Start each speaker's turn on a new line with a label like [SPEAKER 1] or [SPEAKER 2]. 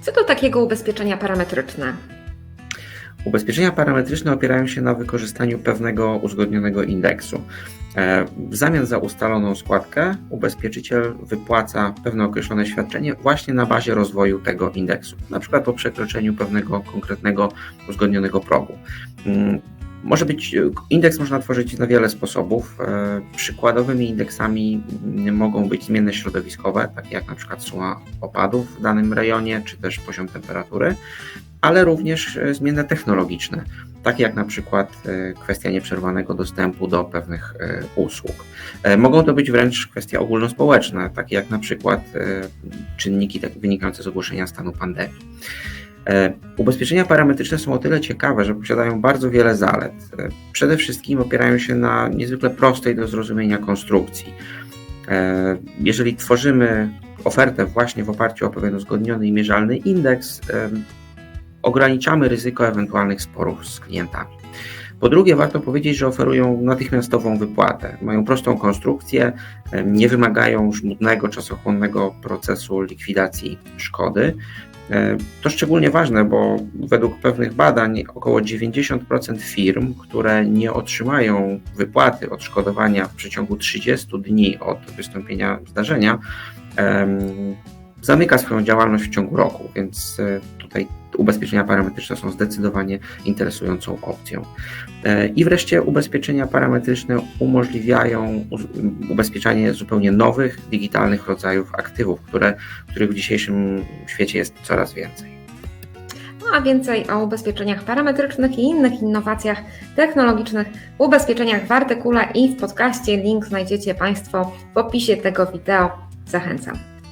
[SPEAKER 1] Co to takiego ubezpieczenia parametryczne?
[SPEAKER 2] Ubezpieczenia parametryczne opierają się na wykorzystaniu pewnego uzgodnionego indeksu. E, W zamian za ustaloną składkę ubezpieczyciel wypłaca pewne określone świadczenie właśnie na bazie rozwoju tego indeksu, na przykład po przekroczeniu pewnego konkretnego uzgodnionego progu. Może być, indeks można tworzyć na wiele sposobów. E, Przykładowymi indeksami mogą być zmienne środowiskowe, takie jak na przykład suma opadów w danym rejonie, czy też poziom temperatury ale również e, zmienne technologiczne, takie jak na przykład e, kwestia nieprzerwanego dostępu do pewnych e, usług. E, Mogą to być wręcz kwestie ogólnospołeczne, takie jak na przykład e, czynniki tak wynikające z ogłoszenia stanu pandemii. E, Ubezpieczenia parametryczne są o tyle ciekawe, że posiadają bardzo wiele zalet. E, Przede wszystkim opierają się na niezwykle prostej do zrozumienia konstrukcji. E, Jeżeli tworzymy ofertę właśnie w oparciu o pewien uzgodniony i mierzalny indeks, ograniczamy ryzyko ewentualnych sporów z klientami. Po drugie, warto powiedzieć, że oferują natychmiastową wypłatę. Mają prostą konstrukcję, nie wymagają żmudnego, czasochłonnego procesu likwidacji szkody. E, To szczególnie ważne, bo według pewnych badań około 90% firm, które nie otrzymają wypłaty odszkodowania w przeciągu 30 dni od wystąpienia zdarzenia, zamyka swoją działalność w ciągu roku, więc e, tutaj ubezpieczenia parametryczne są zdecydowanie interesującą opcją. E, I wreszcie ubezpieczenia parametryczne umożliwiają ubezpieczanie zupełnie nowych, digitalnych rodzajów aktywów, które, których w dzisiejszym świecie jest coraz więcej.
[SPEAKER 1] No a więcej o ubezpieczeniach parametrycznych i innych innowacjach technologicznych ubezpieczeniach w artykule i w podcaście. Link znajdziecie Państwo w opisie tego wideo. Zachęcam.